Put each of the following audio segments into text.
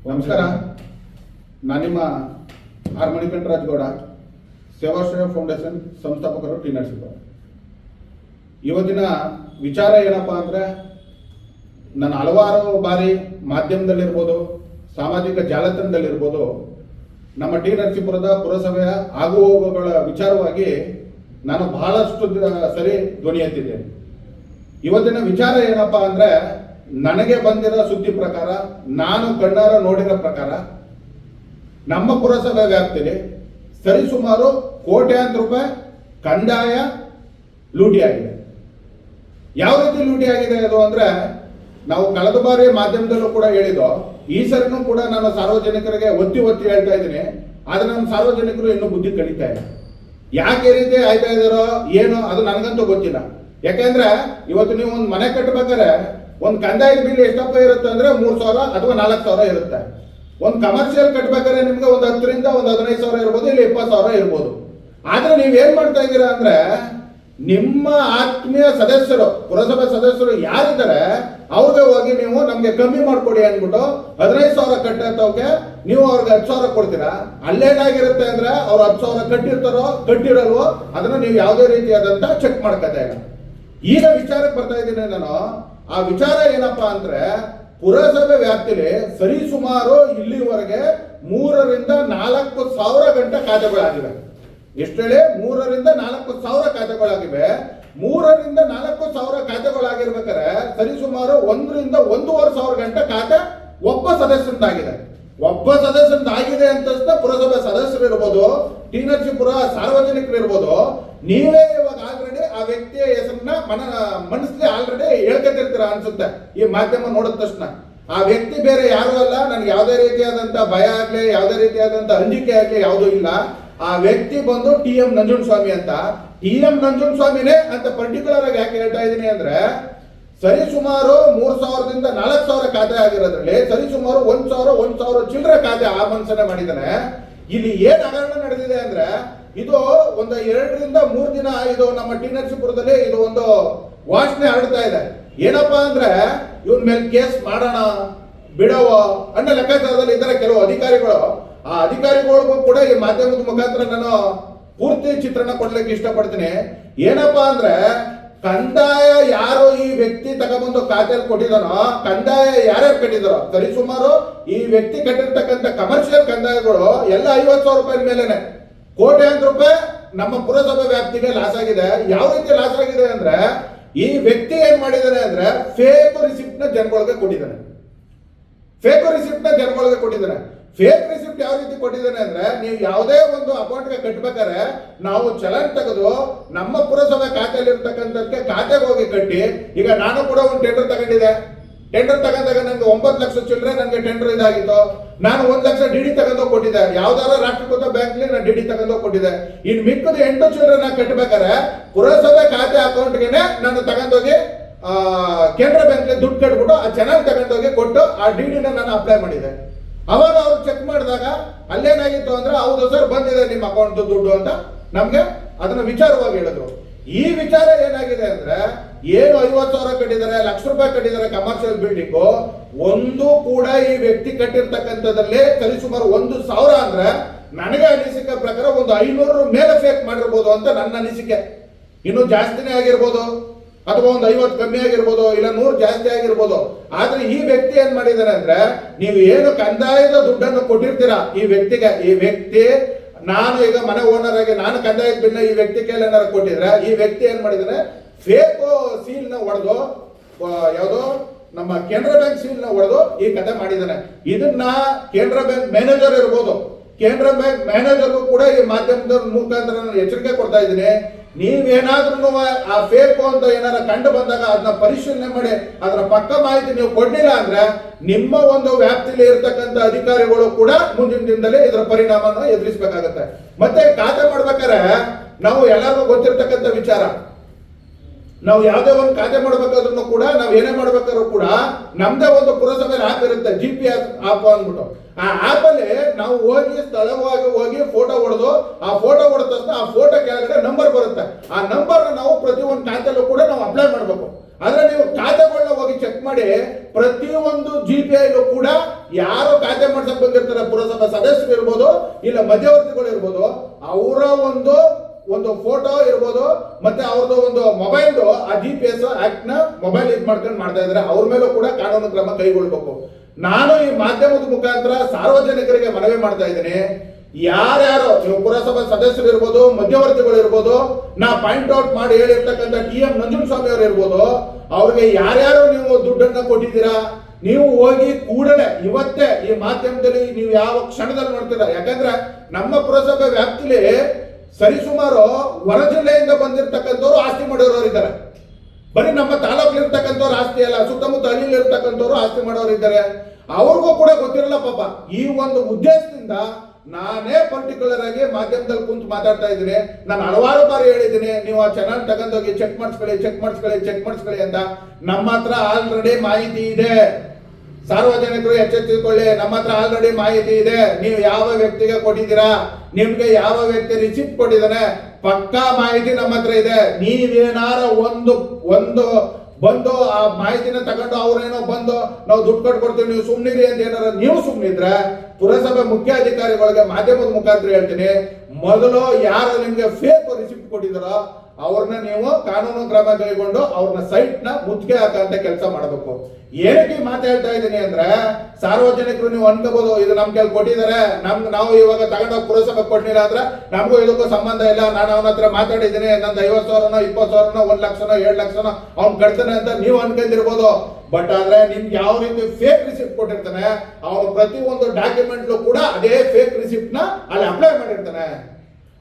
ನಮಸ್ಕಾರ. ನಾನು ನಿಮ್ಮ ಆರ್ ಮಣಿಕಂಠರಾಜ್ ಗೌಡ ಸೇವಾಶ್ರಯ ಫೌಂಡೇಶನ್ ಸಂಸ್ಥಾಪಕರು, ಟಿ ನರಸಿಂಹ ಇವತ್ತಿನ ವಿಚಾರ ಏನಪ್ಪಾ ಅಂದರೆ ನಾನು ಹಲವಾರು ಬಾರಿ ಮಾಧ್ಯಮದಲ್ಲಿರ್ಬೋದು, ಸಾಮಾಜಿಕ ಜಾಲತಾಣದಲ್ಲಿರ್ಬೋದು, ನಮ್ಮ ಟಿ ನರಸೀಪುರದ ಪುರಸಭೆಯ ಆಗು ವಿಚಾರವಾಗಿ ನಾನು ಬಹಳಷ್ಟು ಸರಿ ಧ್ವನಿ ಎತ್ತಿದ್ದೇನೆ. ಇವತ್ತಿನ ವಿಚಾರ ಏನಪ್ಪಾ ಅಂದ್ರೆ ನನಗೆ ಬಂದಿರೋ ಸುದ್ದಿ ಪ್ರಕಾರ, ನಾನು ಕಣ್ಣಾರ ನೋಡಿರೋ ಪ್ರಕಾರ, ನಮ್ಮ ಪುರಸಭೆ ವ್ಯಾಪ್ತಿಯಲ್ಲಿ ಸರಿಸುಮಾರು ಕೋಟ್ಯಾಂತರ ರೂಪಾಯಿ ಕಂದಾಯ ಲೂಟಿ ಆಗಿದೆ. ಯಾವ ರೀತಿ ಲೂಟಿ ಆಗಿದೆ ಅದು ಅಂದ್ರೆ, ನಾವು ಕಳೆದ ಬಾರಿ ಮಾಧ್ಯಮದಲ್ಲೂ ಕೂಡ ಹೇಳಿದೋ ಈ ಸರಿನೂ ಕೂಡ ನಾನು ಸಾರ್ವಜನಿಕರಿಗೆ ಒತ್ತಿ ಒತ್ತಿ ಹೇಳ್ತಾ ಇದ್ದೀನಿ, ಆದ್ರೆ ನಮ್ಮ ಸಾರ್ವಜನಿಕರು ಇನ್ನೂ ಬುದ್ಧಿ ಕಲಿತಾ ಇಲ್ಲ. ಯಾಕೆ ರೀತಿ ಆಯ್ತಾ ಇದಾರೋ ಏನು, ಅದು ನನಗಂತೂ ಗೊತ್ತಿಲ್ಲ. ಯಾಕೆಂದ್ರೆ, ಇವತ್ತು ನೀವು ಒಂದು ಮನೆ ಕಟ್ಟಬೇಕಾದ್ರೆ ಒಂದು ಕಂದಾಯದ ಬಿಲ್ ಎಷ್ಟಪ್ಪ ಇರುತ್ತೆ ಅಂದ್ರೆ ಮೂರ್ ಸಾವಿರ ಅಥವಾ ನಾಲ್ಕು ಸಾವಿರ ಇರುತ್ತೆ. ಒಂದು ಕಮರ್ಷಿಯಲ್ ಕಟ್ಬೇಕಾದ್ರೆ ನಿಮ್ಗೆ ಒಂದು ಹತ್ತರಿಂದ ಒಂದು ಹದಿನೈದು ಸಾವಿರ ಇರ್ಬೋದು, ಇಲ್ಲ ಇಪ್ಪತ್ತು ಸಾವಿರ ಇರ್ಬೋದು. ಆದ್ರೆ ನೀವ್ ಏನ್ ಮಾಡ್ತಾ ಇದ್ದೀರಾ ಅಂದ್ರೆ ನಿಮ್ಮ ಆತ್ಮೀಯ ಸದಸ್ಯರು, ಪುರಸಭೆ ಸದಸ್ಯರು ಯಾರಿದ್ದಾರೆ, ಅವ್ರಿಗೆ ಹೋಗಿ ನೀವು ನಮ್ಗೆ ಕಮ್ಮಿ ಮಾಡ್ಕೊಡಿ ಅಂದ್ಬಿಟ್ಟು ಹದಿನೈದು ಸಾವಿರ ಕಟ್ಟೋಕೆ ನೀವು ಅವ್ರಿಗೆ ಹತ್ತು ಸಾವಿರ ಕೊಡ್ತೀರಾ? ಅಲ್ಲೇನಾಗಿರುತ್ತೆ ಅಂದ್ರೆ ಅವ್ರು ಹತ್ತು ಸಾವಿರ ಕಟ್ಟಿರ್ತಾರೋ, ಕಟ್ಟಿರಲ್ವೋ, ಅದನ್ನ ನೀವು ಯಾವುದೇ ರೀತಿಯಾದಂತ ಚೆಕ್ ಮಾಡ್ಕೊತಾ ಇಲ್ಲ ಈಗ ವಿಚಾರಕ್ಕೆ ಬರ್ತಾ ಇದ್ದೀನಿ ನಾನು. ಆ ವಿಚಾರ ಏನಪ್ಪಾ ಅಂದ್ರೆ ಪುರಸಭೆ ವ್ಯಾಪ್ತಿಲಿ ಸರಿಸುಮಾರು ಇಲ್ಲಿವರೆಗೆ ಮೂರರಿಂದ ನಾಲ್ಕು ಸಾವಿರ ಗಂಟೆ ಖಾತೆಗಳಾಗಿವೆ. ಎಷ್ಟೇಳಿ? ಮೂರರಿಂದ ನಾಲ್ಕು ಸಾವಿರ ಖಾತೆಗಳಾಗಿವೆ. ಮೂರರಿಂದ ನಾಲ್ಕು ಸಾವಿರ ಖಾತೆಗಳಾಗಿರ್ಬೇಕಾದ್ರೆ ಸರಿಸುಮಾರು ಒಂದರಿಂದ ಒಂದೂವರೆ ಸಾವಿರ ಗಂಟೆ ಖಾತೆ ಒಬ್ಬ ಸದಸ್ಯಂದಾಗಿದೆ. ಒಬ್ಬ ಸದಸ್ಯಂದಾಗಿದೆ ಅಂತ ಪುರಸಭೆ ಸದಸ್ಯರು ಇರ್ಬೋದು ಟಿ ನರಸೀಪುರ ಸಾರ್ವಜನಿಕರು ಇರ್ಬೋದು ನೀವೇ ಇವಾಗ ಆಲ್ರೆಡಿ ವ್ಯಕ್ತಿಯ ಹೆಸರನ್ನ ಮನ ಮನಸ್ಸಲ್ಲಿ ಆಲ್ರೆಡಿ ಹೇಳ್ಕೊತಿರ್ತೀರ ಅನ್ಸುತ್ತೆ. ಈ ಮಾಧ್ಯಮ ನೋಡಿದ ತಕ್ಷಣ. ಆ ವ್ಯಕ್ತಿ ಬೇರೆ ಯಾರು ಅಲ್ಲ, ನನಗೆ ಯಾವುದೇ ರೀತಿಯಾದಂತ ಭಯ ಆಗ್ಲಿ, ಯಾವುದೇ ರೀತಿಯಾದಂತ ಅಂಜಿಕೆ ಆಗ್ಲಿ ಯಾವುದೂ ಇಲ್ಲ. ಆ ವ್ಯಕ್ತಿ ಬಂದು ಟಿ ಎಂ ನಂಜುನ್ ಸ್ವಾಮಿ ಅಂತ. ಟಿ ಎಂ ನಂಜುನ್ ಸ್ವಾಮಿನೇ ಅಂತ ಪರ್ಟಿಕ್ಯುಲರ್ ಆಗಿ ಯಾಕೆ ಹೇಳ್ತಾ ಇದ್ದೀನಿ ಅಂದ್ರೆ ಸರಿ ಸುಮಾರು ಮೂರು ಸಾವಿರದಿಂದ ನಾಲ್ಕು ಸಾವಿರ ಖಾತೆ ಆಗಿರೋದ್ರಲ್ಲಿ ಸರಿ ಸುಮಾರು ಒಂದ್ ಸಾವಿರ ಒಂದ್ ಸಾವಿರ ಚಿಲ್ಲರೆ ಖಾತೆ ಆ ಮನ್ಸನೆ ಮಾಡಿದ್ದಾನೆ. ಇಲ್ಲಿ ಏನ್ ಹಗರಣ ನಡೆದಿದೆ ಅಂದ್ರೆ ಇದು ಒಂದು ಎರಡರಿಂದ ಮೂರು ದಿನ ಇದು ನಮ್ಮ ಟಿ ಇದು ಒಂದು ವಾಸನೆ ಹರಡ್ತಾ ಇದೆ. ಏನಪ್ಪಾ ಅಂದ್ರೆ ಇವನ್ ಮೇಲೆ ಕೇಸ್ ಮಾಡೋಣ, ಬಿಡವ ಅನ್ನೋ ಲೆಕ್ಕಾಚಾರದಲ್ಲಿ ಇದ್ದಾರೆ ಕೆಲವು ಅಧಿಕಾರಿಗಳು. ಆ ಅಧಿಕಾರಿಗಳಿಗೂ ಕೂಡ ಈ ಮಾಧ್ಯಮದ ಮುಖಾಂತರ ನಾನು ಪೂರ್ತಿ ಚಿತ್ರಣ ಕೊಡ್ಲಿಕ್ಕೆ ಇಷ್ಟಪಡ್ತೀನಿ. ಏನಪ್ಪಾ ಅಂದ್ರೆ ಕಂದಾಯ ಯಾರು ಈ ವ್ಯಕ್ತಿ ತಗೊಂಬಂದು ಖಾತೆಯಲ್ಲಿ ಕೊಟ್ಟಿದಾನೋ ಕಂದಾಯ ಯಾರ್ಯಾರು ಕಟ್ಟಿದಾರೋ ಸರಿ ಸುಮಾರು ಈ ವ್ಯಕ್ತಿ ಕಟ್ಟಿರ್ತಕ್ಕಂಥ ಕಮರ್ಷಿಯಲ್ ಕಂದಾಯಗಳು ಎಲ್ಲ ಐವತ್ತು ಸಾವಿರ ರೂಪಾಯಿ ಮೇಲೆನೆ. ಕೋಟ್ಯಾಂತರ ರೂಪಾಯಿ ನಮ್ಮ ಪುರಸಭೆ ವ್ಯಾಪ್ತಿಗೆ ಲಾಸ್ ಆಗಿದೆ. ಯಾವ ರೀತಿ ಲಾಸ್ ಆಗಿದೆ ಅಂದ್ರೆ, ಈ ವ್ಯಕ್ತಿ ಏನ್ ಮಾಡಿದ್ದಾರೆ ಅಂದ್ರೆ ಫೇಕ್ ರಿಸಿಪ್ಟ್ನ ಜನಗಳಿಗೆ ಕೊಟ್ಟಿದ್ದಾರೆ ಫೇಕ್ ರಿಸಿಪ್ಟ್ನ ಜನಗಳಿಗೆ ಕೊಟ್ಟಿದ್ದಾನೆ ಫೇಕ್ ರಿಸಿಪ್ಟ್ ಯಾವ ರೀತಿ ಕೊಟ್ಟಿದ್ದಾನೆ ಅಂದ್ರೆ, ನೀವು ಯಾವುದೇ ಒಂದು ಅಕೌಂಟ್ಗೆ ಕಟ್ಬೇಕಾದ್ರೆ, ನಾವು ಚಲನ್ ತೆಗೆದು ನಮ್ಮ ಪುರಸಭೆ ಖಾತೆಯಲ್ಲಿ ಖಾತೆಗೆ ಹೋಗಿ ಕಟ್ಟಿ, ಈಗ ನಾನು ಕೂಡ ಒಂದು ಟೆಂಡರ್ ತಗೊಂಡಿದ್ದೆ. ಟೆಂಡರ್ ತಗೊಂಡಾಗ ನನಗೆ ಒಂಬತ್ತು ಲಕ್ಷ ಚಿಲ್ಲರೆ ನನಗೆ ಟೆಂಡರ್ ಇದಾಗಿತ್ತು. ನಾನು ಒಂದು ಲಕ್ಷ ಡಿ ಡಿ ತಗೊಂಡೋಗಿ ಕೊಟ್ಟಿದ್ದೆ. ಯಾವ್ದಾರ ರಾಷ್ಟ್ರೀಕೃತ ಬ್ಯಾಂಕ್ಲಿ ನಾನು ಡಿ ಡಿ ತಗೊಂಡೋಗಿ ಕೊಟ್ಟಿದ್ದೆ. ಇನ್ನು ಮಿಕ್ಕದ ಎಂಟು ಚಿಲ್ಲರೆ ನಾನು ಕಟ್ಟಬೇಕಾದ್ರೆ ಪುರಸಭೆ ಖಾತೆ ಅಕೌಂಟ್ಗೆನೆ ನಾನು ತಗೊಂಡೋಗಿ ಕೆನರಾ ಬ್ಯಾಂಕ್ ದುಡ್ಡು ಕಟ್ಬಿಟ್ಟು ಆ ಚೆನ್ನಾಗಿ ತಗೊಂಡೋಗಿ ಕೊಟ್ಟು ಆ ಡಿ ಡಿನ ನಾನು ಅಪ್ಲೈ ಮಾಡಿದೆ. ಅವಾಗ ಅವ್ರು ಚೆಕ್ ಮಾಡಿದಾಗ ಅಲ್ಲೇನಾಗಿತ್ತು ಅಂದ್ರೆ, ಹೌದು ಸರ್ ಬಂದಿದೆ ನಿಮ್ಮ ಅಕೌಂಟ್ ದುಡ್ಡು ಅಂತ ನಮ್ಗೆ ಅದನ್ನ ವಿಚಾರವಾಗಿ ಹೇಳಿದ್ರು. ಈ ವಿಚಾರ ಏನಾಗಿದೆ ಅಂದ್ರೆ, ಏನು ಐವತ್ತು ಸಾವಿರ ಕಟ್ಟಿದ್ದಾರೆ, ಲಕ್ಷ ರೂಪಾಯಿ ಕಟ್ಟಿದ್ದಾರೆ ಕಮರ್ಷಿಯಲ್ ಬಿಲ್ಡಿಂಗ್ ಒಂದು ಕೂಡ ಈ ವ್ಯಕ್ತಿ ಕಟ್ಟಿರ್ತಕ್ಕಂಥದ್ರಲ್ಲಿ ಸರಿಸುಮಾರು ಒಂದು ಸಾವಿರ ಅಂದ್ರೆ ನನಗೆ ಅನಿಸಿಕೆ ಪ್ರಕಾರ ಒಂದು ಐನೂರು ಮೇಲೆ ಫೇಕ್ ಮಾಡಿರ್ಬೋದು ಅಂತ ನನ್ನ ಅನಿಸಿಕೆ. ಇನ್ನು ಜಾಸ್ತಿನೇ ಆಗಿರ್ಬೋದು, ಅಥವಾ ಒಂದು ಐವತ್ತು ಕಮ್ಮಿ ಆಗಿರ್ಬೋದು, ಇಲ್ಲ ನೂರು ಜಾಸ್ತಿ ಆಗಿರ್ಬೋದು. ಆದ್ರೆ ಈ ವ್ಯಕ್ತಿ ಏನ್ ಮಾಡಿದಾರೆ ಅಂದ್ರೆ, ನೀವು ಏನು ಕಂದಾಯದ ದುಡ್ಡನ್ನು ಕೊಟ್ಟಿರ್ತೀರಾ ಈ ವ್ಯಕ್ತಿಗೆ, ಈ ವ್ಯಕ್ತಿ ನಾನು ಈಗ ಮನೆ ಓನರ್ ಆಗಿ, ನಾನು ಕಂದಾಯದ ಬಿನ್ನ ಈ ವ್ಯಕ್ತಿ ಕೈಲಿ ಏನಾರು ಕೊಟ್ಟಿದ್ರೆ, ಈ ವ್ಯಕ್ತಿ ಏನ್ ಮಾಡಿದ್ರೆ ಫೇಕ್ ಸೀಲ್ನ ಹೊಡೆದು ಯಾವುದೋ? ನಮ್ಮ ಕೇಂದ್ರ ಬ್ಯಾಂಕ್ ಸೀಲ್ನ ಹೊಡೆದು ಈ ಕತೆ ಮಾಡಿದ್ದಾನೆ ಇದನ್ನ ಕೇಂದ್ರ ಬ್ಯಾಂಕ್ ಮ್ಯಾನೇಜರ್ ಇರ್ಬೋದು. ಕೇಂದ್ರ ಬ್ಯಾಂಕ್ ಮ್ಯಾನೇಜರ್ಗೂ ಕೂಡ ಈ ಮಾಧ್ಯಮದ ಮುಖಾಂತರ ನಾನು ಎಚ್ಚರಿಕೆ ಕೊಡ್ತಾ ಇದ್ದೀನಿ. ನೀವೇನಾದ್ರೂ ಆ ಫೇಕ್ ಅಂತ ಏನಾರ ಕಂಡು ಬಂದಾಗ ಅದನ್ನ ಪರಿಶೀಲನೆ ಮಾಡಿ, ಅದರ ಪಕ್ಕ ಮಾಹಿತಿ ನೀವು ಕೊಡ್ಲಿಲ್ಲ ಅಂದ್ರೆ ನಿಮ್ಮ ಒಂದು ವ್ಯಾಪ್ತಿಯಲ್ಲಿ ಇರತಕ್ಕಂಥ ಅಧಿಕಾರಿಗಳು ಕೂಡ ಮುಂದಿನ ದಿನದಲ್ಲಿ ಇದರ ಪರಿಣಾಮನ ಎದುರಿಸಬೇಕಾಗತ್ತೆ. ಮತ್ತೆ ಖಾತೆ ಮಾಡ್ಬೇಕಾದ್ರೆ ನಾವು ಎಲ್ಲರಿಗೂ ಗೊತ್ತಿರತಕ್ಕಂಥ ವಿಚಾರ. ನಾವು ಯಾವುದೇ ಒಂದು ಕಾರ್ಯ ಮಾಡ್ಬೇಕಾದ್ರೂ ಕೂಡ, ನಾವು ಏನೇ ಮಾಡ್ಬೇಕಾದ್ರೂ ಕೂಡ ನಮ್ದೇ ಒಂದು ಪುರಸಭೆ ಆಪ್ ಇರುತ್ತೆ ಜಿ ಪಿ ಎಸ್ ಆಪ್ ಅಂದ್ಬಿಟ್ಟು. ಆ ಆಪ್ ಅಲ್ಲಿ ನಾವು ಹೋಗಿ ಸ್ಥಳವಾಗಿ ಹೋಗಿ ಫೋಟೋ ಹೊಡೆದು, ಆ ಫೋಟೋ ಹೊಡೆದ ತಕ್ಷಣ ಆ ಫೋಟೋ ಕೆಳಗಡೆ ನಂಬರ್ ಬರುತ್ತೆ. ಆ ನಂಬರ್ ನಾವು ಪ್ರತಿ ಒಂದು ಖಾತೆಲ್ಲೂ ಕೂಡ ನಾವು ಅಪ್ಲೈ ಮಾಡಬೇಕು. ಆದ್ರೆ ನೀವು ಖಾತೆಗಳನ್ನ ಹೋಗಿ ಚೆಕ್ ಮಾಡಿ ಪ್ರತಿಯೊಂದು ಜಿ ಪಿ ಐಲು ಕೂಡ ಯಾರು ಖಾತೆ ಮಾಡ್ಸಕ್ ಬಂದಿರ್ತಾರೆ ಪುರಸಭಾ ಸದಸ್ಯರು ಇರ್ಬೋದು, ಇಲ್ಲ ಮಧ್ಯವರ್ತಿಗಳು ಇರ್ಬೋದು, ಅವರ ಒಂದು ಒಂದು ಫೋಟೋ ಇರ್ಬೋದು, ಮತ್ತೆ ಅವ್ರದ್ದು ಒಂದು ಮೊಬೈಲ್ ಆ ಜಿ ಪಿ ಎಸ್ ಆಕ್ಟ್ನ ಮೊಬೈಲ್ ಇದು ಮಾಡ್ಕೊಂಡು ಮಾಡ್ತಾ ಇದ್ದಾರೆ ಅವ್ರ ಮೇಲೂ ಕೂಡ ಕಾನೂನು ಕ್ರಮ ಕೈಗೊಳ್ಬೇಕು. ನಾನು ಈ ಮಾಧ್ಯಮದ ಮುಖಾಂತರ ಸಾರ್ವಜನಿಕರಿಗೆ ಮನವಿ ಮಾಡ್ತಾ ಇದ್ದೀನಿ. ಯಾರ್ಯಾರು ನೀವು ಪುರಸಭಾ ಸದಸ್ಯರು ಇರ್ಬೋದು, ಮಧ್ಯವರ್ತಿಗಳು ಇರ್ಬೋದು, ನಾ ಪಾಯಿಂಟ್ ಔಟ್ ಮಾಡಿ ಹೇಳಿರ್ತಕ್ಕಂಥ ಟಿ ಎಂ ನಂಜುನಸ್ವಾಮಿ ಅವರು ಇರ್ಬೋದು, ಅವ್ರಿಗೆ ಯಾರ್ಯಾರು ನೀವು ದುಡ್ಡನ್ನ ಕೊಟ್ಟಿದ್ದೀರಾ, ನೀವು ಹೋಗಿ ಕೂಡಲೇ ಇವತ್ತೇ ಈ ಮಾಧ್ಯಮದಲ್ಲಿ ನೀವು ಯಾವ ಕ್ಷಣದಲ್ಲಿ ನೋಡ್ತೀರಾ? ಯಾಕಂದ್ರೆ ನಮ್ಮ ಪುರಸಭೆ ವ್ಯಾಪ್ತಿಲಿ ಸರಿಸುಮಾರು ಹೊರ ಜಿಲ್ಲೆಯಿಂದ ಬಂದಿರತಕ್ಕಂಥವ್ರು ಆಸ್ತಿ ಮಾಡಿರೋರು ಇದ್ದಾರೆ. ಬರೀ ನಮ್ಮ ತಾಲೂಕು ಇರ್ತಕ್ಕಂಥವ್ರು ಆಸ್ತಿ ಅಲ್ಲ, ಸುತ್ತಮುತ್ತ ಹಳ್ಳಿಲಿ ಇರ್ತಕ್ಕಂಥವ್ರು ಆಸ್ತಿ ಮಾಡೋರು ಇದ್ದಾರೆ. ಅವ್ರಿಗೂ ಕೂಡ ಗೊತ್ತಿರಲ್ಲ ಪಾಪ. ಈ ಒಂದು ಉದ್ದೇಶದಿಂದ ನಾನೇ ಪರ್ಟಿಕ್ಯುಲರ್ ಆಗಿ ಮಾಧ್ಯಮದಲ್ಲಿ ಕುಂತು ಮಾತಾಡ್ತಾ ಇದ್ದೀನಿ. ನಾನು ಹಲವಾರು ಬಾರಿ ಹೇಳಿದ್ದೀನಿ, ನೀವು ಆ ಚೆನ್ನಾಗಿ ತಗೊಂಡೋಗಿ ಚೆಕ್ ಮಾಡಿಸ್ಕೊಳ್ಳಿ ಚೆಕ್ ಮಾಡಿಸ್ಕೊಳ್ಳಿ ಚೆಕ್ ಮಾಡಿಸ್ಕೊಳ್ಳಿ ಅಂತ. ನಮ್ಮ ಹತ್ರ ಆಲ್ರೆಡಿ ಮಾಹಿತಿ ಇದೆ. ಸಾರ್ವಜನಿಕರು ಎಚ್ಚೆತ್ತುಕೊಳ್ಳಿ. ನಮ್ಮ ಹತ್ರ ಆಲ್ರೆಡಿ ಮಾಹಿತಿ ಇದೆ. ನೀವು ಯಾವ ವ್ಯಕ್ತಿಗೆ ಕೊಟ್ಟಿದ್ದೀರಾ? ನಿಮ್ಗೆ ಯಾವ ವ್ಯಕ್ತಿ ರಿಸಿಪ್ಟ್ ಕೊಟ್ಟಿದ್ದಾನೆ? ಪಕ್ಕಾ ಮಾಹಿತಿ ನಮ್ಮ ಹತ್ರ ಇದೆ. ನೀವೇನಾರ ಒಂದು ಒಂದು ಬಂದು ಆ ಮಾಹಿತಿನ ತಗೊಂಡು ಅವ್ರೇನೋ ಬಂದು ನಾವು ದುಡ್ಡು ಕಟ್ಕೊಡ್ತೀವಿ, ನೀವು ಸುಮ್ಮನಿರಿ ಅಂತ ಏನಾರ ನೀವು ಸುಮ್ಮನಿದ್ರೆ ಪುರಸಭೆ ಮುಖ್ಯ ಅಧಿಕಾರಿಗಳಿಗೆ ಮಾಧ್ಯಮದ ಮುಖಾಂತರ ಹೇಳ್ತೀನಿ. ಮೊದಲು ಯಾರು ನಿಮ್ಗೆ ಫೇಕ್ ರಿಸಿಪ್ಟ್ ಕೊಟ್ಟಿದ್ದಾರೋ ಅವ್ರನ್ನ ನೀವು ಕಾನೂನು ಕ್ರಮ ಕೈಗೊಂಡು ಅವ್ರನ್ನ ಸೈಟ್ನ ಮುತ್ತಿಗೆ ಹಾಕಂತ ಕೆಲಸ ಮಾಡಬೇಕು. ಏನಕ್ಕೆ ಈ ಮಾತು ಹೇಳ್ತಾ ಇದ್ದೀನಿ ಅಂದ್ರೆ, ಸಾರ್ವಜನಿಕರು ನೀವು ಅನ್ಕೋಬಹುದು ಇದು ನಮ್ ಕೆಲ್ ಕೊಟ್ಟಿದ್ದಾರೆ ನಮ್ ನಾವು ಇವಾಗ ತಗೊಂಡೋಗಿ ಪುರಸಭೆ ಕೊಟ್ಟಿಲ್ಲ ಅಂದ್ರೆ ನಮಗೂ ಇದಕ್ಕೂ ಸಂಬಂಧ ಇಲ್ಲ, ನಾನು ಅವನ ಹತ್ರ ಮಾತಾಡಿದ್ದೀನಿ, ನಂದು ಐವತ್ತು ಸಾವಿರನೋ, ಇಪ್ಪತ್ತು ಸಾವಿರನೋ, ಒಂದ್ ಲಕ್ಷನೋ ಏಳು ಲಕ್ಷನೋ ಅವ್ನ್ ಕಟ್ತಾನೆ ಅಂತ ನೀವು ಅನ್ಕೊಂಡಿರ್ಬೋದು. ಬಟ್ ಆದ್ರೆ ನಿಮ್ಗೆ ಯಾವ ರೀತಿ ಫೇಕ್ ರಿಸಿಪ್ಟ್ ಕೊಟ್ಟಿರ್ತಾನೆ, ಅವನು ಪ್ರತಿ ಒಂದು ಡಾಕ್ಯುಮೆಂಟ್ ಕೂಡ ಅದೇ ಫೇಕ್ ರಿಸಿಪ್ಟ್ನ ಅಲ್ಲಿ ಅಪ್ಲೈ ಮಾಡಿರ್ತಾನೆ.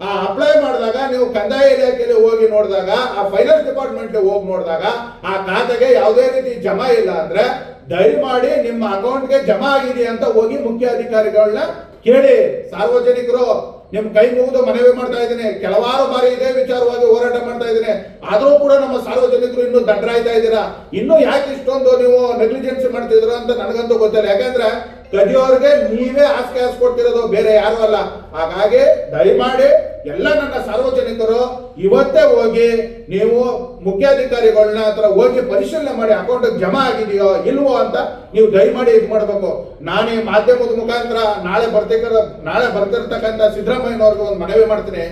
ಆ ಅಪ್ಲೈ ಮಾಡಿದಾಗ ನೀವು ಕಂದಾಯ ಇಲಾಖೆಯಲ್ಲಿ ಹೋಗಿ ನೋಡಿದಾಗ, ಆ ಫೈನಾನ್ಸ್ ಡಿಪಾರ್ಟ್ಮೆಂಟ್ ಹೋಗಿ ನೋಡಿದಾಗ, ಆ ಖಾತೆಗೆ ಯಾವುದೇ ರೀತಿ ಜಮಾ ಇಲ್ಲ ಅಂದ್ರೆ ದಯಮಾಡಿ ನಿಮ್ಮ ಅಕೌಂಟ್ಗೆ ಜಮಾ ಆಗಿದೆ ಅಂತ ಹೋಗಿ ಮುಖ್ಯ ಅಧಿಕಾರಿಗಳನ್ನ ಕೇಳಿ. ಸಾರ್ವಜನಿಕರು, ನಿಮ್ ಕೈ ಮುಗಿದು ಮನವಿ ಮಾಡ್ತಾ ಇದ್ದೀನಿ. ಕೆಲವಾರು ಬಾರಿ ಇದೇ ವಿಚಾರವಾಗಿ ಹೋರಾಟ ಮಾಡ್ತಾ ಇದ್ದೀನಿ. ಆದರೂ ಕೂಡ ನಮ್ಮ ಸಾರ್ವಜನಿಕರು ಇನ್ನೂ ದಂಡರಾಯ್ತಾ ಇದ್ದೀರಾ? ಇನ್ನು ಯಾಕೆ ಇಷ್ಟೊಂದು ನೀವು ನೆಗ್ಲಿಜೆನ್ಸಿ ಮಾಡ್ತಿದ್ರು ಅಂತ ನನಗಂತೂ ಗೊತ್ತಿಲ್ಲ. ಯಾಕಂದ್ರೆ ಕದಿಯೋರ್ಗೆ ನೀವೇ ಆಸ್ಕೆ ಹಾಸ್ಕೊಡ್ತಿರೋದು ಬೇರೆ ಯಾರು ಅಲ್ಲ. ಹಾಗಾಗಿ ದಯಮಾಡಿ ಎಲ್ಲ ನನ್ನ ಸಾರ್ವಜನಿಕರು ಇವತ್ತೇ ಹೋಗಿ ನೀವು ಮುಖ್ಯಾಧಿಕಾರಿಗಳನ್ನ ಹತ್ರ ಹೋಗಿ ಪರಿಶೀಲನೆ ಮಾಡಿ ಅಕೌಂಟ್ ಜಮಾ ಆಗಿದೆಯೋ ಇಲ್ವೋ ಅಂತ ನೀವು ದಯಮಾಡಿ ಇದು ಮಾಡಬೇಕು. ನಾನೇ ಮಾಧ್ಯಮದ ಮುಖಾಂತರ ನಾಳೆ ಬರ್ತಿರ ನಾಳೆ ಬರ್ತಿರ್ತಕ್ಕಂಥ ಸಿದ್ದರಾಮಯ್ಯನವ್ರಿಗೆ ಒಂದು ಮನವಿ ಮಾಡ್ತೀನಿ.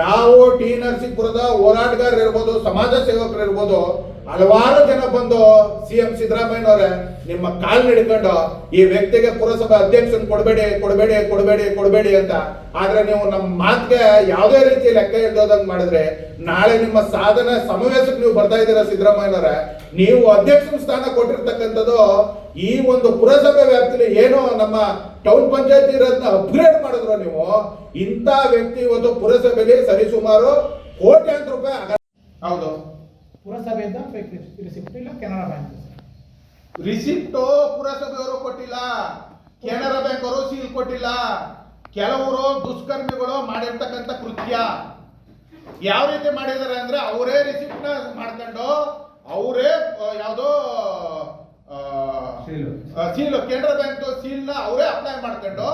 ನಾವು ಟಿ ನರಸೀಪುರದ ಹೋರಾಟಗಾರರು ಇರ್ಬೋದು ಸಮಾಜ ಸೇವಕರು ಇರ್ಬೋದು ಹಲವಾರು ಜನ ಬಂದು ಸಿ ಎಂ ಸಿದ್ದರಾಮಯ್ಯನವರೇ, ನಿಮ್ಮ ಕಾಲ್ ನಡ್ಕೊಂಡು ಈ ವ್ಯಕ್ತಿಗೆ ಪುರಸಭೆ ಅಧ್ಯಕ್ಷನ್ ಕೊಡಬೇಡಿ ಕೊಡಬೇಡಿ ಕೊಡಬೇಡಿ ಕೊಡಬೇಡಿ ಅಂತ. ಆದ್ರೆ ನೀವು ನಮ್ಮ ಮಾತಿಗೆ ಯಾವುದೇ ರೀತಿ ಲೆಕ್ಕ ಇಲ್ದೋದಂಗ್ ಮಾಡಿದ್ರೆ, ನಾಳೆ ನಿಮ್ಮ ಸಾಧನೆ ಸಮಾವೇಶಕ್ಕೆ ನೀವು ಬರ್ತಾ ಇದ್ದೀರಾ ಸಿದ್ದರಾಮಯ್ಯನವರೇ, ನೀವು ಅಧ್ಯಕ್ಷನ ಸ್ಥಾನ ಕೊಟ್ಟಿರ್ತಕ್ಕಂಥದ್ದು ಈ ಒಂದು ಪುರಸಭೆ ವ್ಯಾಪ್ತಿಲಿ ಏನೋ ನಮ್ಮ ಟೌನ್ ಪಂಚಾಯತಿ ಇರೋದನ್ನ ಅಪ್ಗ್ರೇಡ್ ಮಾಡಿದ್ರು ನೀವು. ಇಂಥ ವ್ಯಕ್ತಿ ಇವತ್ತು ಪುರಸಭೆಗೆ ಸರಿಸುಮಾರು ಕೋಟ್ಯಾಂತರ ರೂಪಾಯಿ ಹೌದು. ಪುರಸಭೆಯಿಂದ ಫೇಕ್ ರಿಸಿಪ್ಟ್ ಇಲ್ಲ ಕೆನರಾ ಬ್ಯಾಂಕ್. ರಿಸಿಪ್ಟ್ ಪುರಸಭೆಯವರು ಕೊಟ್ಟಿಲ್ಲ ಕೆನರಾ ಬ್ಯಾಂಕ್ ಅವರು ಸೀಲ್ ಕೊಟ್ಟಿಲ್ಲ. ಕೆಲವರು ದುಷ್ಕರ್ಮಿಗಳು ಮಾಡಿರ್ತಕ್ಕಂಥ ಕೃತ್ಯ. ಯಾವ ರೀತಿ ಮಾಡಿದ್ದಾರೆ ಅಂದ್ರೆ ಅವರೇ ರಿಸಿಪ್ಟ್ನ ಮಾಡ್ಕೊಂಡು ಅವರೇ ಯಾವುದೋ ಸೀಲು. ಸೀಲ್ ಕೆನರಾ ಬ್ಯಾಂಕ್ ಸೀಲ್ನ ಅವರೇ ಅಪ್ಲೈ ಮಾಡ್ಕೊಂಡು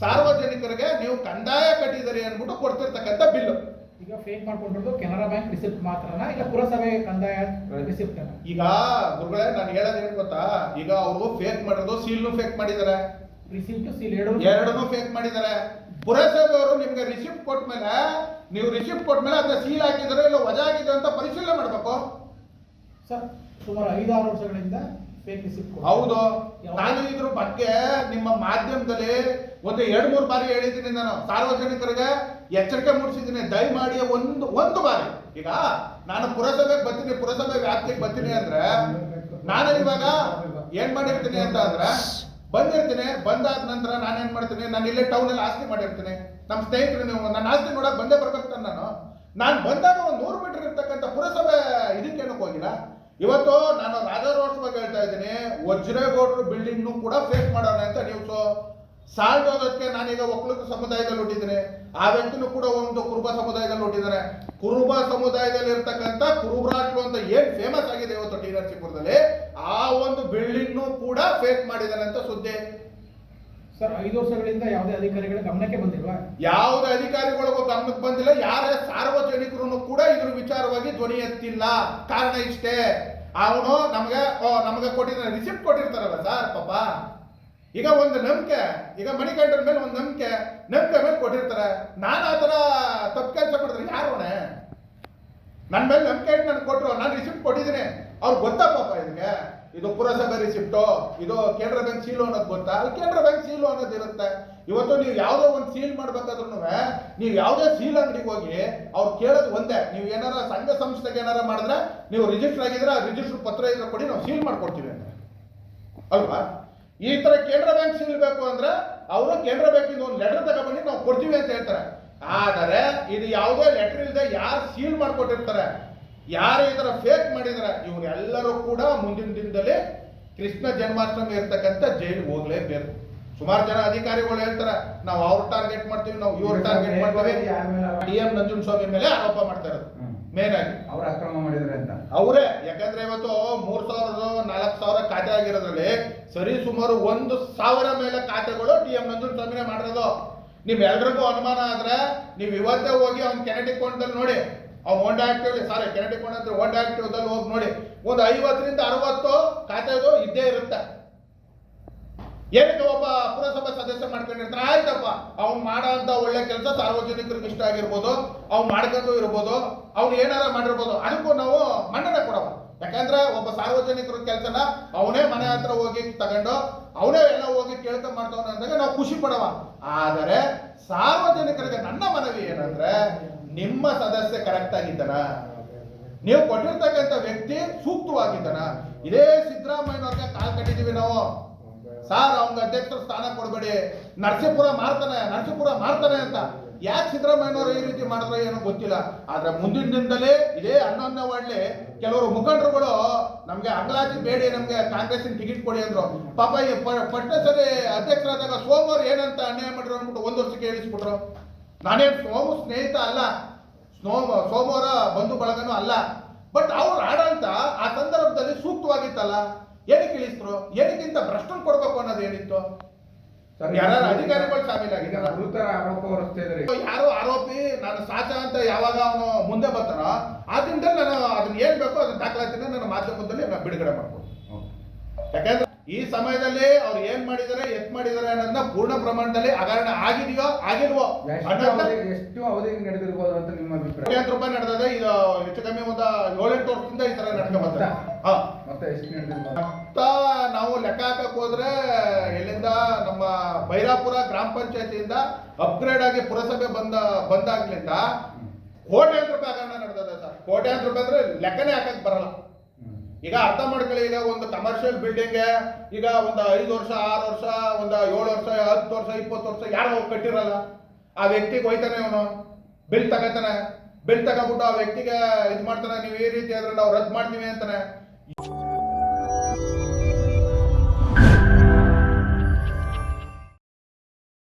ಸಾರ್ವಜನಿಕರಿಗೆ ನೀವು ಕಂದಾಯ ಕಟ್ಟಿದ್ದೀರಿ ಅಂದ್ಬಿಟ್ಟು ಕೊಡ್ತಿರ್ತಕ್ಕಂಥ ಬಿಲ್ ಈಗ ಫೇಕ್ ಮಾಡ್ಕೊಂಡಿರೋದು ಕೆನರಾ ಬ್ಯಾಂಕ್ ರಿಸಿಪ್ಟ್ ಮಾತ್ರನಾ ಇಲ್ಲ ಪುರಸಭೆ ಕಂದಾಯ ರಿಸಿಪ್ಟ್ ಈಗ ಗುರುಗಳೇ ನಾನು ಹೇಳೋದು ಏನ್ ಗೊತ್ತಾ? ಈಗ ಅವರು ಫೇಕ್ ಮಾಡಿರೋದು ಸೀಲ್ನು ಫೇಕ್ ಮಾಡಿದ್ದಾರೆ ರಿಸಿಪ್ಟ್ ಸೀಲ್ ಎರಡು ಎರಡನ್ನೂ ಫೇಕ್ ಮಾಡಿದ್ದಾರೆ ಪುರಸಭೆಯವರು ನಿಮ್ಗೆ ರಿಸಿಪ್ಟ್ ಕೊಟ್ಮೇಲೆ ನೀವು ರಿಸಿಪ್ಟ್ ಕೊಟ್ಮೇಲೆ ಅದನ್ನ ಸೀಲ್ ಹಾಕಿದ್ರೆ ಇಲ್ಲ ವಜಾ ಆಗಿದೆ ಅಂತ ಪರಿಶೀಲನೆ ಮಾಡಬೇಕು. ಸರ್ ಸುಮಾರು ಐದಾರು ವರ್ಷಗಳಿಂದ ಫೇಕ್ ರಿಸಿಪ್ಟ್ ಹೌದು. ನಾನು ಇದ್ರ ಬಗ್ಗೆ ನಿಮ್ಮ ಮಾಧ್ಯಮದಲ್ಲಿ ಒಂದು ಎರಡು ಮೂರು ಬಾರಿ ಹೇಳಿದ್ದೀನಿ ನಾನು. ಸಾರ್ವಜನಿಕರಿಗೆ ಎಚ್ಚರಿಕೆ ಮೂಡಿಸಿದ್ದೀನಿ, ದಯಮಾಡಿ ಒಂದು ಒಂದು ಬಾರಿ. ಈಗ ನಾನು ಪುರಸಭೆಗೆ ಬರ್ತೀನಿ, ಪುರಸಭೆ ವ್ಯಾಪ್ತಿಗೆ ಬರ್ತೀನಿ ಅಂದ್ರೆ ನಾನು ಇವಾಗ ಏನ್ ಮಾಡಿರ್ತೀನಿ ಅಂತ ಅಂದ್ರೆ ಬಂದಿರ್ತೀನಿ, ಬಂದಾದ ನಂತರ ನಾನು ಏನ್ ಮಾಡ್ತೀನಿ, ನಾನು ಇಲ್ಲೇ ಟೌನ್ ಅಲ್ಲಿ ಆಸ್ತಿ ಮಾಡಿರ್ತೀನಿ. ನಮ್ಮ ಸ್ನೇಹಿತರು ನೀವು, ನನ್ನ ಆಸ್ತಿ ನೋಡಕ್ ಬಂದೇ ಬರ್ಬೇಕು ನಾನು. ನಾನು ಬಂದಾಗ ಒಂದು ನೂರು ಮೀಟರ್ ಇರ್ತಕ್ಕಂಥ ಪುರಸಭೆ ಇದಕ್ಕೇನಕ್ಕೆ ಹೋಗಿಲ್ಲ. ಇವತ್ತು ನಾನು ರಾಜಾರೋಷವಾಗಿ ಹೇಳ್ತಾ ಇದ್ದೀನಿ, ವಜ್ರೇಗೌಡರು ಬಿಲ್ಡಿಂಗ್ನು ಕೂಡ ಫೇಸ್ ಮಾಡೋಣ ಅಂತ ನ್ಯೂಸು ಸಾಲ್ಟ್ ಹೋಗೋದಕ್ಕೆ ನಾನೀಗ ಒಕ್ಕಲಿಗ ಸಮುದಾಯದಲ್ಲಿ ಹುಟ್ಟಿದ್ರೆ ಆ ವ್ಯಕ್ತಿನೂ ಕೂಡ ಒಂದು ಕುರುಬ ಸಮುದಾಯದಲ್ಲಿ ಹುಟ್ಟಿದ್ದಾರೆ. ಕುರುಬ ಸಮುದಾಯದಲ್ಲಿ ಇರ್ತಕ್ಕಂಥ ಕುರುಬ್ರಾಟ್ಲು ಅಂತ ಏನ್ ಫೇಮಸ್ ಆಗಿದೆ ಇವತ್ತು ಟಿ ನರಸೀಪುರದಲ್ಲಿ ಆ ಒಂದು ಬಿಲ್ಡಿಂಗ್ನು ಕೂಡ ಫೇಕ್ ಮಾಡಿದ್ದಾರೆ ಅಂತ ಸುದ್ದಿ. ಸರ್ ಐದು ವರ್ಷಗಳಿಂದ ಯಾವುದೇ ಅಧಿಕಾರಿಗಳ ಗಮನಕ್ಕೆ ಬಂದಿಲ್ವಾ? ಯಾವುದೇ ಅಧಿಕಾರಿಗಳಿಗೂ ಗಮನಕ್ಕೆ ಬಂದಿಲ್ಲ. ಯಾರೇ ಸಾರ್ವಜನಿಕರು ಕೂಡ ಇದ್ರ ವಿಚಾರವಾಗಿ ಧ್ವನಿ ಎತ್ತಿಲ್ಲ. ಕಾರಣ ಇಷ್ಟೇ. ಅವನು ನಮಗೆ ನಮಗೆ ಕೊಟ್ಟಿದ್ದಾರೆ. ರಿಸಿಪ್ಟ್ ಕೊಟ್ಟಿರ್ತಾರಲ್ಲ ಸರ್ ಪಾಪ. ಈಗ ಒಂದು ನಂಬಿಕೆ, ಈಗ ಮಣಿಕಂಠನ ಮೇಲೆ ಒಂದು ನಂಬಿಕೆ ನಂಬಿಕೆ ಮೇಲೆ ಕೊಟ್ಟಿರ್ತಾರೆ. ನಾನು ಆ ಥರ ತಪ್ಪು ಕೆಲಸ ಮಾಡಿದ್ರೆ ಯಾರು ನನ್ನ ಮೇಲೆ ನಂಬಿಕೆ ಇಟ್ಟು ನನಗೆ ಕೊಟ್ಟರು ನಾನು ರಿಸಿಪ್ಟ್ ಕೊಟ್ಟಿದ್ದೀನಿ. ಗೊತ್ತಾ ಪಾಪ ಇದಕ್ಕೆ ಇದು ಪುರಸಭೆ ರಿಸಿಪ್ಟು ಇದು ಕೇಂದ್ರ ಬ್ಯಾಂಕ್ ಸೀಲು ಅನ್ನೋದು ಗೊತ್ತಾ? ಅಲ್ಲಿ ಕೇಂದ್ರ ಬ್ಯಾಂಕ್ ಸೀಲು ಅನ್ನೋದು ಇರುತ್ತೆ. ಇವತ್ತು ನೀವು ಯಾವುದೋ ಒಂದು ಸೀಲ್ ಮಾಡ್ಬೇಕಾದ್ರೂ ನೀವು ಯಾವುದೇ ಸೀಲ್ ಅಂಗಡಿಗೆ ಹೋಗಿ ಅವ್ರು ಕೇಳೋದು ಒಂದೇ. ನೀವು ಏನಾರ ಸಂಘ ಸಂಸ್ಥೆಗೆ ಏನಾರ ಮಾಡಿದ್ರೆ, ನೀವು ರಿಜಿಸ್ಟರ್ ಆಗಿದ್ರೆ ಆ ರಿಜಿಸ್ಟರ್ ಪತ್ರ ಇದ್ರೆ ಕೊಡಿ, ನಾವು ಸೀಲ್ ಮಾಡ್ಕೊಡ್ತೀವಿ ಅಂತ. ಅಲ್ವಾ? ಈ ತರ ಕೇಂದ್ರ ಬ್ಯಾಂಕ್ ಸಿಗಬೇಕು ಅಂದ್ರೆ ಅವರು ಕೇಂದ್ರ ಬ್ಯಾಂಕಿಂದ ಒಂದು ಲೆಟರ್ ತಗೊಂಡ್ಬಂದು ನಾವು ಕೊಡ್ತೀವಿ ಅಂತ ಹೇಳ್ತಾರೆ. ಆದರೆ ಇದು ಯಾವುದೇ ಲೆಟರ್ ಇಲ್ಲದೆ ಯಾರು ಸೀಲ್ ಮಾಡ್ಕೊಟ್ಟಿರ್ತಾರೆ ಯಾರು ಈ ತರ ಫೇಕ್ ಮಾಡಿದಾರೆ ಇವರೆಲ್ಲರೂ ಕೂಡ ಮುಂದಿನ ದಿನದಲ್ಲಿ ಕೃಷ್ಣ ಜನ್ಮಾಷ್ಟಮಿ ಇರ್ತಕ್ಕಂಥ ಜೈಲಿಗೆ ಹೋಗ್ಲೇಬೇಕು. ಸುಮಾರು ಜನ ಅಧಿಕಾರಿಗಳು ಹೇಳ್ತಾರೆ ನಾವು ಅವ್ರ ಟಾರ್ಗೆಟ್ ಮಾಡ್ತೀವಿ ನಾವು ಇವ್ರ ಟಾರ್ಗೆಟ್ ಮಾಡ್ತೀವಿ. ಡಿ ಎಂ ನಂಜುನ್ ಸ್ವಾಮಿ ಮೇಲೆ ಆರೋಪ ಮಾಡ್ತಾ ಇರೋದು. ಮೇನ್ ಆಗಿ. ಅವ್ರ ಅಕ್ರಮ ಮಾಡಿದ್ರೆ ಅಂತ? ಅವರೇ ಯಾಕಂದ್ರೆ ಇವತ್ತು ಮೂರ್ ಸಾವಿರದ ನಾಲ್ಕು ಸಾವಿರ ಖಾತೆ ಆಗಿರೋದ್ರಲ್ಲಿ ಸರಿ, ಸುಮಾರು ಒಂದು ಸಾವಿರ ಮೇಲೆ ಖಾತೆಗಳು ಟಿ ಎಂ ನಂಜುನ್ ಸ್ವಾಮಿನೇ ಮಾಡಿರೋದು. ನಿಮ್ ಎಲ್ರಿಗೂ ಅನುಮಾನ ಆದ್ರೆ ನೀವು ಇವತ್ತೇ ಹೋಗಿ ಅವ್ನ ಕೆನೆಟಿಕ್ ಕೊಂಡಲ್ಲಿ ನೋಡಿ. ಅವ್ನು ಹೋಂಡಾ ಆಕ್ಟಿವ್ ಸಾರಿ ಕೆನಡಿ ಕೊಂಡ ಅಂದ್ರೆ ಹೋಂಡಾ ಆಕ್ಟಿವ್ ದಲ್ಲಿ ಹೋಗಿ ನೋಡಿ. ಒಂದು ಐವತ್ತರಿಂದ ಅರವತ್ತು ಖಾತೆಗಳು ಇದ್ದೇ ಇರುತ್ತೆ. ಏನಕ್ಕೆ ಒಬ್ಬ ಪುರಸಭಾ ಸದಸ್ಯ ಮಾಡ್ಕೊಂಡಿರ್ತಾರೆ ಆಯ್ತಪ್ಪ, ಅವ್ನು ಮಾಡೋ ಒಳ್ಳೆ ಕೆಲಸ ಸಾರ್ವಜನಿಕರಿಗೆ ಇಷ್ಟ ಆಗಿರ್ಬೋದು, ಅವ್ನು ಮಾಡ್ಕೊಂಡು ಇರ್ಬೋದು, ಅವ್ನು ಏನಾರ ಮಾಡಿರ್ಬೋದು, ಅದಕ್ಕೂ ನಾವು ಮನ್ನಣೆ ಕೊಡವ ಯಾಕಂದ್ರೆ ಒಬ್ಬ ಸಾರ್ವಜನಿಕರ ಕೆಲಸನ ಅವನೇ ಮನೆ ಹತ್ರ ಹೋಗಿ ತಗೊಂಡು ಅವನೇ ಎಲ್ಲ ಹೋಗಿ ಕೇಳ್ತ ಮಾಡ್ತಾವನ ಅಂದಾಗ ನಾವು ಖುಷಿ ಪಡವ. ಆದರೆ ಸಾರ್ವಜನಿಕರಿಗೆ ನನ್ನ ಮನವಿ ಏನಂದ್ರೆ ನಿಮ್ಮ ಸದಸ್ಯ ಕರೆಕ್ಟ್ ಆಗಿದ್ದಾನ. ನೀವು ಕೊಟ್ಟಿರ್ತಕ್ಕಂಥ ವ್ಯಕ್ತಿ ಸೂಕ್ತವಾಗಿದ್ದಾನ. ಇದೇ ಸಿದ್ದರಾಮಯ್ಯನವ್ರಿಗೆ ಕಾಲ್ ಕಟ್ಟಿದೀವಿ ನಾವು. ಸಾರ್, ಅವ್ನಿಗೆ ಅಧ್ಯಕ್ಷರ ಸ್ಥಾನ ಕೊಡಬೇಡಿ. ನರಸೀಪುರ ಮಾಡ್ತಾನೆ ನರಸೀಪುರ ಮಾಡ್ತಾನೆ ಅಂತ. ಯಾಕೆ ಸಿದ್ದರಾಮಯ್ಯನವರು ಈ ರೀತಿ ಮಾಡಿದ್ರೆ ಏನೋ ಗೊತ್ತಿಲ್ಲ. ಆದ್ರೆ ಮುಂದಿನ ದಿನದಲ್ಲೇ ಇದೇ ಅನ್ನ ಮಾಡಲಿ ಕೆಲವರು ಮುಖಂಡರುಗಳು ನಮ್ಗೆ ಅಂಗಲಾಚಿ ಬೇಡಿ, ನಮ್ಗೆ ಕಾಂಗ್ರೆಸ್ಸಿನ ಟಿಕೆಟ್ ಕೊಡಿ ಅಂದ್ರು. ಪಾಪ ಈ ಪ- ಪಟ್ನೆ ಸರಿ ಅಧ್ಯಕ್ಷರಾದಾಗ ಸೋಮವಾರ ಏನಂತ ಅನ್ಯಾಯ ಮಾಡಿದ್ರು ಅಂದ್ಬಿಟ್ಟು ಒಂದು ವರ್ಷಕ್ಕೆ ಹೇಳಿಸ್ಬಿಟ್ರು. ನಾನೇ ಸೋಮು ಸ್ನೇಹಿತ ಅಲ್ಲ, ಸೋಮ, ಸೋಮವಾರ ಬಂಧು ಬಳಗನೂ ಅಲ್ಲ. ಬಟ್ ಅವ್ರ ಆಡಳಿತ ಆ ಸಂದರ್ಭದಲ್ಲಿ ಸೂಕ್ತವಾಗಿತ್ತಲ್ಲ. ಏನಕ್ಕೆ ಇಳಿಸಿದ್ರು ಏನಕ್ಕಿಂತ ಭ್ರಷ್ಟನ್ ಕೊಡ್ಬೇಕು ಅನ್ನೋದು ಏನಿತ್ತು? ಯಾರು ಅಧಿಕಾರಿಗಳು ಶಾಮೀಲಾಗಿದ್ದಾರ ಗುರುತರ ಆರೋಪ ಹೊರಿಸ್ತಾ ಇದ್ದಾರೆ. ಯಾರು ಆರೋಪಿ ನಾನು ಸಾಚ ಅಂತ ಯಾವಾಗ ಅವನು ಮುಂದೆ ಬರ್ತಾನೋ ಆ ದಿನದಲ್ಲಿ ನಾನು ಅದನ್ನ ಏನ್ ಬೇಕೋ ಅದನ್ನ ದಾಖಲಾತಿನ ನನ್ನ ಮಾಧ್ಯಮದಲ್ಲಿ ನಾನು ಬಿಡುಗಡೆ ಮಾಡ್ಬೋದು ಯಾಕಂದ್ರೆ ಈ ಸಮಯದಲ್ಲಿ ಅವ್ರು ಏನ್ ಮಾಡಿದಾರೆ ಎತ್ ಮಾಡಿದಾರೆ ಅನ್ನೋದನ್ನ ಪೂರ್ಣ ಪ್ರಮಾಣದಲ್ಲಿ ಹಗರಣ ಆಗಿದೆಯೋ ಆಗಿಲ್ವೋ ಎಷ್ಟು ಅವಧಿ ಅವಧಿಗೆ ನಡೆದಿರ್ಬೋದು ಅಂತ ನಿಮ್ಮ ಅಭಿಪ್ರಾಯ? ರೂಪಾಯಿ ನಡೆದಿದೆ ಇದು ಹೆಚ್ಚು ಕಮ್ಮಿ ಒಂದು ಏಳೆಂಟು ವರ್ಷದಿಂದ ಈ ತರ ನಡ್ಕೊಂಡ್ ಬರ್ತಾರೆ ಹಾ. ಮತ್ತೆ ಎಷ್ಟು ನಾವು ಲೆಕ್ಕ ಹಾಕಕ್ ಹೋದ್ರೆ ಎಲ್ಲಿಂದ ನಮ್ಮ ಬೈರಾಪುರ ಗ್ರಾಮ ಪಂಚಾಯತಿಯಿಂದ ಅಪ್ಗ್ರೇಡ್ ಆಗಿ ಪುರಸಭೆ ಬಂದ, ಬಂದಾಗ್ಲಿಂದ ಕೋಟ್ಯಾಂತರ ರೂಪಾಯಿ ಹಗರಣ ನಡೆದಿದೆ ಸರ್. ಕೋಟ್ಯಾಂತರ ರೂಪಾಯಿ ಅಂದ್ರೆ ಲೆಕ್ಕನೇ ಹಾಕಕ್ ಬರಲ್ಲ. ಈಗ ಅರ್ಥ ಮಾಡ್ಕೊಳ್ಳಿ, ಈಗ ಒಂದು ಕಮರ್ಷಿಯಲ್ ಬಿಲ್ಡಿಂಗ್ ಈಗ ಒಂದು ಐದು ವರ್ಷ, ಆರು ವರ್ಷ, ಒಂದು ಏಳು ವರ್ಷ, ಹತ್ತು ವರ್ಷ, ಇಪ್ಪತ್ತು ವರ್ಷ ಯಾರೋ ಕಟ್ಟಿರಲ್ಲ. ಆ ವ್ಯಕ್ತಿಗೆ ಹೋಯ್ತಾನೆ ಅವನು. ಬಿಲ್ ತಗೋತಾನೆ. ಬಿಲ್ ತಗೊಂಡ್ಬಿಟ್ಟು ಆ ವ್ಯಕ್ತಿಗೆ ಇದು ಮಾಡ್ತಾನೆ, ನೀವು ಈ ರೀತಿ ಆದ್ರೆ ನಾವು ರದ್ದು ಮಾಡ್ತೀವಿ ಅಂತಾನೆ. Bye.